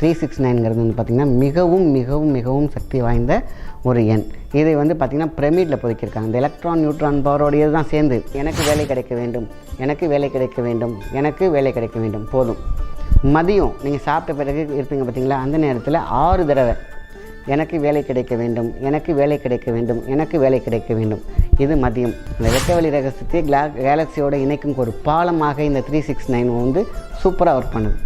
Three six நைன்கிறது வந்து பார்த்திங்கன்னா மிகவும் மிகவும் மிகவும் சக்தி வாய்ந்த ஒரு எண். இதை வந்து பார்த்திங்கன்னா பிரமிடில் புதைக்கிருக்காங்க இந்த எலக்ட்ரான் நியூட்ரான் பவரோடையது தான் சேர்ந்து. எனக்கு வேலை கிடைக்க வேண்டும். எனக்கு வேலை கிடைக்க வேண்டும். எனக்கு வேலை கிடைக்க வேண்டும். போதும். மதியம் நீங்கள் சாப்பிட்ட பிறகு இருப்பீங்க பார்த்தீங்களா அந்த நேரத்தில் ஆறு தடவை. எனக்கு வேலை கிடைக்க வேண்டும். எனக்கு வேலை கிடைக்க வேண்டும். எனக்கு வேலை கிடைக்க வேண்டும். இது மதியம். இந்த வெட்டவெளி ரகசியத்தை கிளா கேலக்சியோட இணைக்கும் ஒரு பாலமாக இந்த த்ரீ சிக்ஸ் நைன் வந்து சூப்பராக ஒர்க் பண்ணுது.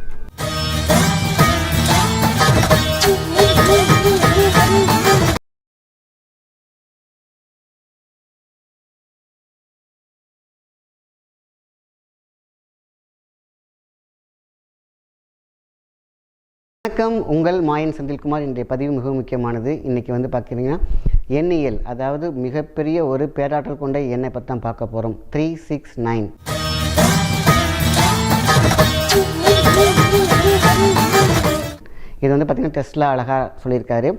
வணக்கம். உங்கள் மாயன் செந்தில்குமார். இன்றைய பதிவு மிக முக்கியமானது. இன்றைக்கி வந்து பார்க்குறீங்கன்னா எண்ணியல் அதாவது மிகப்பெரிய ஒரு பேராற்றல் கொண்ட எண்ணை பற்றி தான் பார்க்க போகிறோம் த்ரீ சிக்ஸ் நைன் இது வந்து பார்த்திங்கன்னா டெஸ்ட்ல அழகாக சொல்லியிருக்காரு.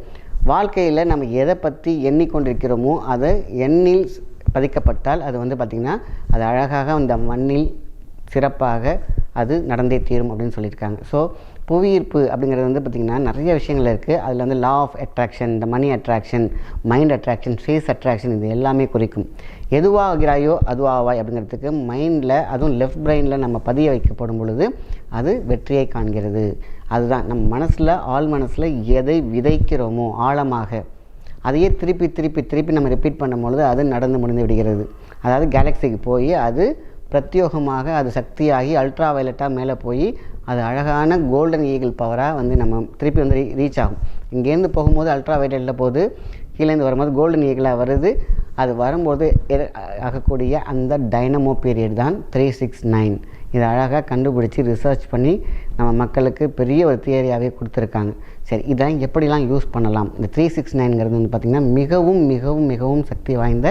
வாழ்க்கையில் நம்ம எதை பற்றி எண்ணிக்கொண்டிருக்கிறோமோ அதை எண்ணில் பதிக்கப்பட்டால் அது வந்து பார்த்திங்கன்னா அது அழகாக அந்த மண்ணில் சிறப்பாக அது நடந்தே தீரும் அப்படின்னு சொல்லியிருக்காங்க. ஸோ புவியீர்ப்பு அப்படிங்கிறது வந்து பார்த்திங்கன்னா நிறைய விஷயங்கள் இருக்குது அதில் வந்து லா ஆஃப் அட்ராக்ஷன் இந்த money attraction mind attraction face attraction இது எல்லாமே குறிக்கும். எதுவாகிறாயோ அதுவாவாய் அப்படிங்கிறதுக்கு மைண்டில் அதுவும் லெஃப்ட் பிரெயினில் நம்ம பதிய வைக்கப்படும் பொழுது அது வெற்றியை காண்கிறது. அதுதான் நம்ம மனசில் ஆள் மனசில் எதை விதைக்கிறோமோ ஆழமாக அதையே திருப்பி திருப்பி திருப்பி நம்ம ரிப்பீட் பண்ணும் பொழுது அது நடந்து முடிந்து விடுகிறது. அதாவது கேலக்சிக்கு போய் அது பிரத்யோகமாக அது சக்தியாகி அல்ட்ரா வயலட்டாக மேலே போய் அது அழகான கோல்டன் ஈகிள் பவராக வந்து நம்ம திருப்பி வந்து ரீச் ஆகும். இங்கேருந்து போகும்போது அல்ட்ரா வயலட்டில் போகுது கீழேருந்து வரும்போது கோல்டன் ஈகிளாக வருது. அது வரும்போது ஆகக்கூடிய அந்த டைனமோ பீரியட் தான் த்ரீ சிக்ஸ் நைன் இதை அழகாக கண்டுபிடிச்சி ரிசர்ச் பண்ணி நம்ம மக்களுக்கு பெரிய ஒரு தியரியாகவே கொடுத்துருக்காங்க. சரி இதை எப்படிலாம் யூஸ் பண்ணலாம்? இந்த த்ரீ சிக்ஸ் நைன்ங்கிறது வந்து பார்த்திங்கன்னா மிகவும் மிகவும் மிகவும் சக்தி வாய்ந்த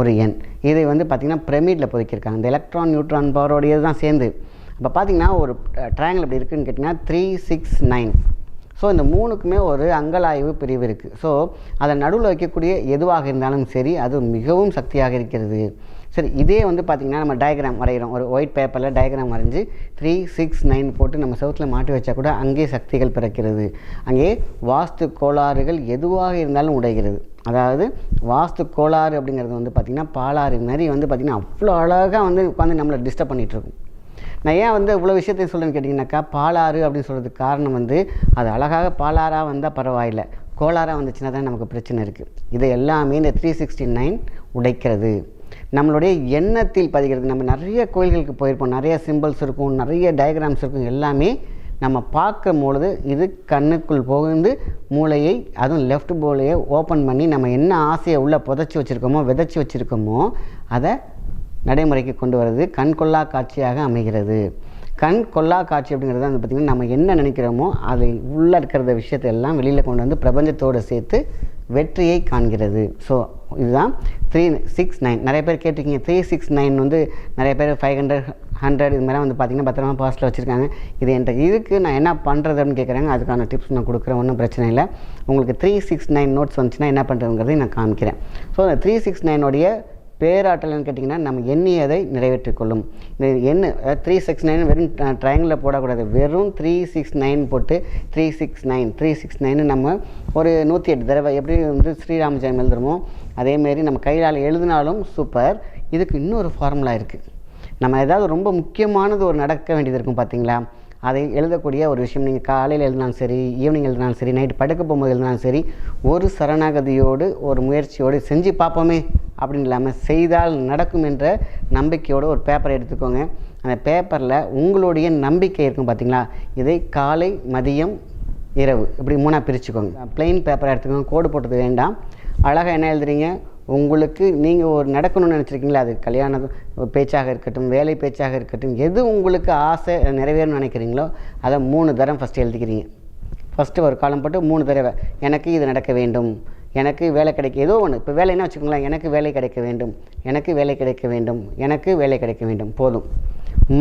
ஒரு எண். இதை வந்து பார்த்திங்கன்னா பிரமிடில் பொதுக்கியிருக்காங்க இந்த எலக்ட்ரான் நியூட்ரான் பவரோடையது தான் சேர்ந்து. இப்போ பார்த்திங்கன்னா ஒரு ட்ரையாங்கிள் எப்படி இருக்குன்னு கேட்டிங்கன்னா த்ரீ சிக்ஸ் நைன் ஸோ இந்த மூணுக்குமே ஒரு அங்கலாய்வு பிரிவு இருக்குது ஸோ அதை நடுவில் வைக்கக்கூடிய எதுவாக இருந்தாலும் சரி அது மிகவும் சக்தியாக இருக்கிறது. சரி இதே வந்து பார்த்திங்கன்னா நம்ம டயக்ராம் வரைகிறோம். ஒரு ஒயிட் பேப்பரில் டயக்ராம் வரைஞ்சி த்ரீ சிக்ஸ் நைன் போட்டு நம்ம சவுத்தில் மாட்டி வச்சா கூட அங்கே சக்திகள் பிறக்கிறது. அங்கே வாஸ்து கோளாறுகள் எதுவாக இருந்தாலும் உடைகிறது. அதாவது வாஸ்து கோளாறு அப்படிங்கிறது வந்து பார்த்திங்கன்னா பாலாறு மாதிரி வந்து பார்த்திங்கன்னா அவ்வளோ அழகாக வந்து உட்காந்து நம்மளை டிஸ்டர்ப் பண்ணிகிட்ருக்கும் நான் ஏன் வந்து இவ்வளோ விஷயத்தை சொல்கிறேன்னு கேட்டிங்கனாக்கா பாலாறு அப்படின்னு சொல்கிறதுக்கு காரணம் வந்து அது அழகாக பாலாறாக வந்தால் பரவாயில்லை. கோளாறாக வந்துச்சுன்னா தான் நமக்கு பிரச்சனை இருக்குது இதை எல்லாமே இந்த த்ரீ சிக்ஸ்டி நைன் உடைக்கிறது. நம்மளுடைய எண்ணத்தில் பதிகிறது. நம்ம நிறைய கோயில்களுக்கு போயிருப்போம். நிறைய சிம்பிள்ஸ் இருக்கும். நிறைய டயக்ராம்ஸ் இருக்கும். எல்லாமே நம்ம பார்க்கும் பொழுது இது கண்ணுக்குள் புகுந்து மூளையை அதுவும் லெஃப்ட் மூளையை ஓப்பன் பண்ணி நம்ம என்ன ஆசையை உள்ளே புதைச்சி வச்சுருக்கோமோ விதைச்சி வச்சுருக்கோமோ அதை நடைமுறைக்கு கொண்டு வர்றது கண் கொள்ளா காட்சியாக அமைகிறது. கண் கொள்ளா காட்சி அப்படிங்கிறது வந்து பார்த்திங்கன்னா நம்ம என்ன நினைக்கிறோமோ அது உள்ளே இருக்கிறத விஷயத்தை எல்லாம் வெளியில் கொண்டு வந்து பிரபஞ்சத்தோடு சேர்த்து வெற்றியை காண்கிறது. ஸோ இதுதான் த்ரீ சிக்ஸ் நைன் நிறைய பேர் கேட்டிருக்கீங்க. த்ரீ சிக்ஸ் நைன் வந்து நிறைய பேர் ஃபைவ் ஹண்ட்ரட் ஹண்ட்ரட் இது மாதிரிலாம் வந்து பார்த்திங்கன்னா பத்திரமா பாஸ்ட்டில் வச்சுருக்காங்க. இது என்கிட்ட இதுக்கு நான் என்ன பண்ணுறது அப்படின்னு கேட்குறாங்க அதுக்கான டிப்ஸ் நான் கொடுக்குறேன். ஒன்றும் பிரச்சனை இல்லை. உங்களுக்கு த்ரீ சிக்ஸ் நைன் நோட்ஸ் வந்துச்சுன்னா என்ன பண்ணுறதுங்கிறதையும் நான் காமிக்கிறேன். ஸோ அந்த த்ரீ சிக்ஸ் நைனுடைய பேராற்றல்னு கேட்டிங்கன்னா நம்ம எண்ணியதை நிறைவேற்றிக் கொள்ளும். இந்த எண்ணு த்ரீ சிக்ஸ் நைன் வெறும் ட்ரையங்கிளில் போடக்கூடாது. வெறும் த்ரீ சிக்ஸ் நைன் போட்டு three six nine three six nine நம்ம ஒரு நூற்றி எட்டு தடவை எப்படி வந்து ஸ்ரீராம ஜெயம் எழுதுறோமோ அதேமாரி நம்ம கையால் எழுதினாலும் சூப்பர் இதுக்கு இன்னொரு ஃபார்முலா இருக்குது நம்ம ஏதாவது ரொம்ப முக்கியமானது ஒரு நடக்க வேண்டியது இருக்கும் பார்த்தீங்களா அதை எழுதக்கூடிய ஒரு விஷயம் நீங்கள் காலையில் எழுதினாலும் சரி ஈவினிங் எழுதினாலும் சரி நைட் படுக்க போகும்போது எழுதினாலும் சரி ஒரு சரணாகதியோடு ஒரு முயற்சியோடு செஞ்சு பார்ப்போமே. அப்படின்னு இல்லாமல் செய்தால் நடக்கும் என்ற நம்பிக்கையோடு ஒரு பேப்பரை எடுத்துக்கோங்க. அந்த பேப்பரில் உங்களுடைய நம்பிக்கை இருக்கும் பார்த்தீங்களா இதை காலை மதியம் இரவு இப்படி மூணாக பிரிச்சுக்கோங்க. பிளெயின் பேப்பரை எடுத்துக்கோங்க. கோடு போட்டது வேண்டாம். அழகாக என்ன எழுதுறீங்க? உங்களுக்கு நீங்கள் ஒரு நடக்கணும்னு நினச்சிருக்கீங்களா? அது கல்யாண பேச்சாக இருக்கட்டும் வேலை பேச்சாக இருக்கட்டும் எது உங்களுக்கு ஆசை நிறைவேறணும்னு நினைக்கிறீங்களோ அதை மூணு தரம் ஃபஸ்ட்டு எழுதிக்கிறீங்க. ஃபஸ்ட்டு ஒரு காலம் போட்டு மூணு தடவை எனக்கு இது நடக்க வேண்டும். எனக்கு வேலை கிடைக்க ஏதோ ஒன்று இப்போ வேலைன்னா வச்சுக்கோங்களேன் எனக்கு வேலை கிடைக்க வேண்டும். எனக்கு வேலை கிடைக்க வேண்டும். எனக்கு வேலை கிடைக்க வேண்டும். போதும்.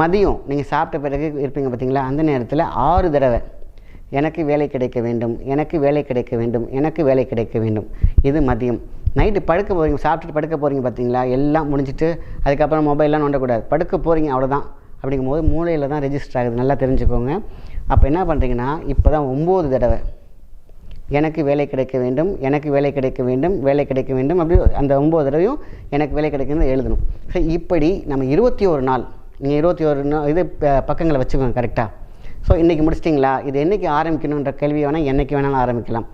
மதியம் நீங்கள் சாப்பிட்ட பிறகு இருப்பீங்க பார்த்தீங்களா அந்த நேரத்தில் ஆறு தடவை எனக்கு வேலை கிடைக்க வேண்டும். எனக்கு வேலை கிடைக்க வேண்டும். எனக்கு வேலை கிடைக்க வேண்டும். இது மதியம். நைட்டு படுக்க போகிறீங்க சாப்பிட்டுட்டு படுக்க போகிறீங்க பார்த்தீங்களா எல்லாம் முடிஞ்சிட்டு அதுக்கப்புறம் மொபைல்லாம் நோண்டக்கூடாது. படுக்க போகிறீங்க அவ்வளோதான் அப்படிங்கும்போது மூளையில் தான் ரெஜிஸ்டர் ஆகுது. நல்லா தெரிஞ்சுக்கோங்க. அப்போ என்ன பண்ணுறீங்கன்னா இப்போ தான் ஒம்பது தடவை எனக்கு வேலை கிடைக்க வேண்டும் எனக்கு வேலை கிடைக்க வேண்டும் வேலை கிடைக்க வேண்டும் அப்படி அந்த ஒம்பது தடவையும் எனக்கு வேலை கிடைக்கணும் எழுதணும். ஸோ இப்படி நம்ம இருபத்தி ஒரு நாள் நீங்கள் இருபத்தி ஒரு நாள் இது பக்கங்களை வச்சுக்கோங்க கரெக்டாக ஸோ இன்றைக்கி முடிச்சிட்டிங்களா? இது என்றைக்கு ஆரம்பிக்கணுன்ற கேள்வி வேணால் என்றைக்கு வேணாலும் ஆரம்பிக்கலாம்.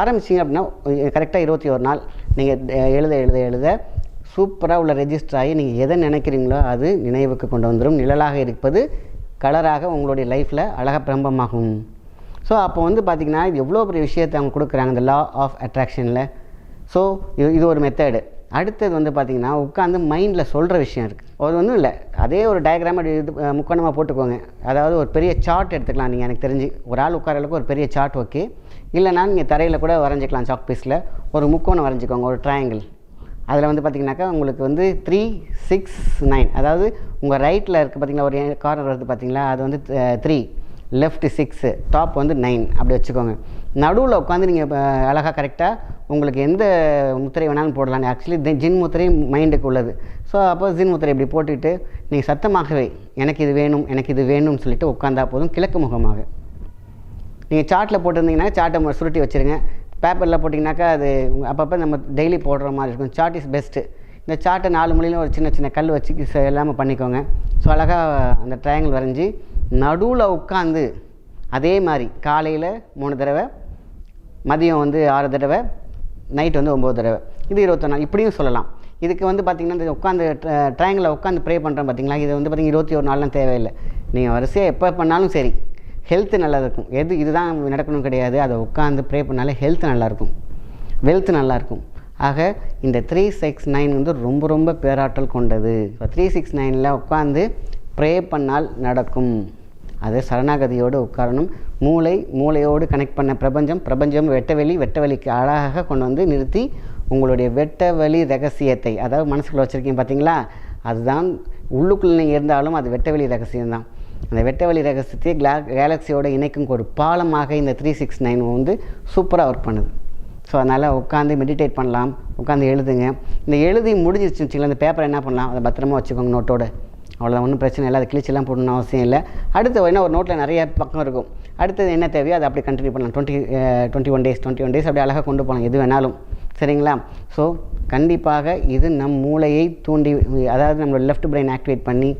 ஆரம்பிச்சிங்க அப்படின்னா கரெக்டாக இருபத்தி ஒரு நாள் நீங்கள் எழுத எழுத எழுத சூப்பராக உள்ள ரெஜிஸ்டர் ஆகி நீங்கள் எதை நினைக்கிறீங்களோ அது நினைவுக்கு கொண்டு வந்துடும் நிழலாக இருப்பது கலராக உங்களுடைய லைஃப்பில் அழகாக பிரம்பமாகும் ஸோ அப்போ வந்து பார்த்திங்கன்னா இது எவ்வளோ பெரிய விஷயத்தை அவங்க கொடுக்குறாங்க இந்த லா ஆஃப் அட்ராக்ஷனில் ஸோ இது இது ஒரு மெத்தடு அடுத்தது வந்து பார்த்திங்கன்னா உட்காந்து மைண்டில் சொல்கிற விஷயம் இருக்குது அது ஒன்றும் இல்லை. அதே ஒரு டயக்ராம் இது முக்கோணமாக போட்டுக்கோங்க. அதாவது ஒரு பெரிய சார்ட் எடுத்துக்கலாம் நீங்கள் எனக்கு தெரிஞ்சு. ஒரு ஆள் உட்கார அளவுக்கு ஒரு பெரிய சார்ட் ஓகே இல்லைனா நீங்கள் தரையில் கூட வரைஞ்சிக்கலாம் சாக் பீஸில் ஒரு முக்கோணம் வரைஞ்சிக்கோங்க ஒரு ட்ரையாங்கிள் அதில் வந்து பார்த்திங்கனாக்கா உங்களுக்கு வந்து த்ரீ சிக்ஸ் நைன் அதாவது உங்கள் ரைட்டில் இருக்க பார்த்திங்களா ஒரு கார்னர் வருது பார்த்திங்களா அது வந்து த்ரீ லெஃப்ட் சிக்ஸு டாப் வந்து நைன் அப்படி வச்சுக்கோங்க. நடுவில் உட்காந்து நீங்கள் அழகாக கரெக்டாக உங்களுக்கு எந்த முத்திரை வேணாலும் போடலாம். ஆக்சுவலி ஜின் முத்திரை மைண்டுக்கு உள்ளது. ஸோ அப்போ ஜின் முத்திரை இப்படி போட்டுட்டு நீங்கள் சத்தமாகவே எனக்கு இது வேணும் எனக்கு இது வேணும்னு சொல்லிட்டு உட்காந்தா போதும் கிழக்கு முகமாக. நீங்கள் சார்ட்டில் போட்டிருந்தீங்கன்னா சார்ட்டை சுருட்டி வச்சுருங்க. பேப்பரில் போட்டிங்கனாக்கா அது அப்பப்போ நம்ம டெய்லி போடுற மாதிரி இருக்கும். சார்ட் இஸ் பெஸ்ட்டு இந்த சார்ட்டை நாலு மொழியிலும் ஒரு சின்ன சின்ன கல் வச்சு இல்லாமல் எல்லாமே பண்ணிக்கோங்க. ஸோ அழகாக அந்த ட்ரையாங்கிள் வரைஞ்சி நடுவில் உட்காந்து அதே மாதிரி காலையில் மூணு தடவை மதியம் வந்து ஆறு தடவை நைட் வந்து ஒம்பது தடவை. இது இருபத்தொன்று இப்படியும் சொல்லலாம். இதுக்கு வந்து பார்த்திங்கன்னா இந்த உட்காந்து ட்ரையங்கில் உட்காந்து ப்ரே பண்ணுறோம் பார்த்தீங்களா இது வந்து பார்த்திங்கன்னா இருபத்தி ஒரு நாள்லாம் தேவையில்லை. நீங்கள் வரிசையாக எப்போ பண்ணாலும் சரி ஹெல்த்து நல்லா இருக்கும். எது இதுதான் நடக்கணும் கிடையாது. அதை உட்காந்து ப்ரே பண்ணாலே ஹெல்த் நல்லாயிருக்கும் வெல்த் நல்லாயிருக்கும் ஆக இந்த த்ரீ சிக்ஸ் நைன் வந்து ரொம்ப ரொம்ப பேராற்றல் கொண்டது. த்ரீ சிக்ஸ் நைனில் உட்காந்து ப்ரே பண்ணால் நடக்கும். அது சரணாகதியோடு உட்காரணும். மூளை மூளையோடு கனெக்ட் பண்ண பிரபஞ்சம் பிரபஞ்சம் வெட்டவெளி வெட்டவெளிக்கு அழகாக கொண்டு வந்து நிறுத்தி உங்களுடைய வெட்டவெளி ரகசியத்தை அதாவது மனசுக்குள்ளே வச்சுருக்கீங்க பார்த்தீங்களா அதுதான் உள்ளுக்குள்ளே நீங்கள் இருந்தாலும் அது வெட்டவெளி ரகசியம்தான். அந்த வெட்டவெளி ரகசியத்தை கிளா கேலக்சியோட இணைக்கும் ஒரு பாலமாக இந்த த்ரீ சிக்ஸ் நைன் வந்து சூப்பராக ஒர்க் பண்ணுது. ஸோ அதனால் உட்காந்து மெடிடேட் பண்ணலாம். உட்காந்து எழுதுங்க. இந்த எழுதி முடிஞ்சிருச்சுன்னு வச்சுக்கலாம் இந்த பேப்பர் என்ன பண்ணலாம்? அதை பத்திரமா வச்சுக்கோங்க நோட்டோடு அவ்வளோதான் ஒன்றும் பிரச்சனை இல்லை. அதை கிழிச்செல்லாம் போடணும்னு அவசியம் இல்லை. அடுத்து என்ன ஒரு நோட்டில் நிறைய பக்கம் இருக்கும். அடுத்தது என்ன தேவையோ அதை அப்படி கண்டினியூ பண்ணலாம். Twenty twenty one days twenty one days அப்படி அழகாக கொண்டு போகலாம் எது வேணாலும். சரிங்களா? ஸோ கண்டிப்பாக இது நம் மூளையை தூண்டி அதாவது நம்மளோட லெஃப்ட் பிரெயின் ஆக்டிவேட் பண்ணி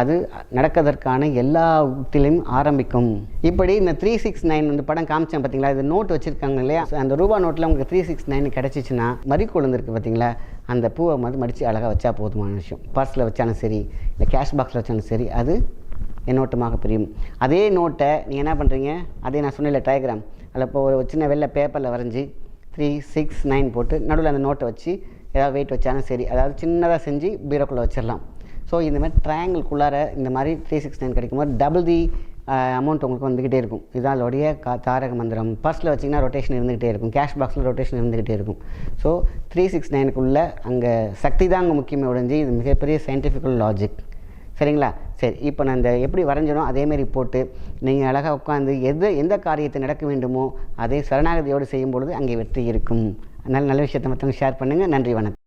அது நடக்கிறதற்கான எல்லா உத்திலையும் ஆரம்பிக்கும். இப்படி இந்த த்ரீ சிக்ஸ் நைன் வந்து படம் காமிச்சேன் பார்த்தீங்களா இது நோட் வச்சுருக்காங்க இல்லையா? அந்த ரூபா நோட்டில் உங்களுக்கு த்ரீ சிக்ஸ் நைன் கிடச்சிச்சின்னா மறி குழந்திருக்கு பார்த்தீங்களா அந்த பூவை வந்து மடித்து அழகாக வச்சா போதுமான விஷயம். பர்ஸில் வச்சாலும் சரி இல்லை கேஷ் பாக்ஸில் வச்சாலும் சரி அது எண்ணோட்டமாக பிரியும். அதே நோட்டை நீங்கள் என்ன பண்ணுறீங்க அதே நான் சொன்னேன் டயக்ராம் அதில் இப்போ ஒரு சின்ன வெள்ளை பேப்பரில் வரைஞ்சி த்ரீ சிக்ஸ் நைன் போட்டு நடுவில் அந்த நோட்டை வச்சு ஏதாவது வெயிட் வச்சாலும் சரி அதாவது சின்னதாக செஞ்சு பீரோக்குள்ளே வச்சிடலாம். ஸோ இந்த மாதிரி ட்ரையாங்கிள்குள்ளார இந்த மாதிரி த்ரீ சிக்ஸ் நைன் கிடைக்கும்போது டபுள் தி அமௌண்ட் உங்களுக்கு வந்துக்கிட்டே இருக்கும். இதுதான் அதோடைய கா தாரக மந்திரம். பர்ஸில் வச்சிங்கன்னா ரொட்டேஷன் இருந்துக்கிட்டே இருக்கும். கேஷ் பாக்ஸில் ரொட்டேஷன் இருந்துக்கிட்டே இருக்கும். ஸோ த்ரீ சிக்ஸ் நைனுக்குள்ளே அங்கே சக்தி தான் அங்கே முக்கியமே ஒழிஞ்சு இது மிகப்பெரிய சயின்டிஃபிக்கல் லாஜிக் சரிங்களா? சரி இப்போ நான் இந்த எப்படி வரைஞ்சனோ அதேமாரி போட்டு நீங்கள் அழகாக உட்காந்து எது எந்த காரியத்தை நடக்க வேண்டுமோ அதை சரணாகதியோடு செய்யும் பொழுது அங்கே வெற்றி இருக்கும். அதனால் நல்ல விஷயத்தை மற்றவங்க ஷேர் பண்ணுங்கள் நன்றி வணக்கம்.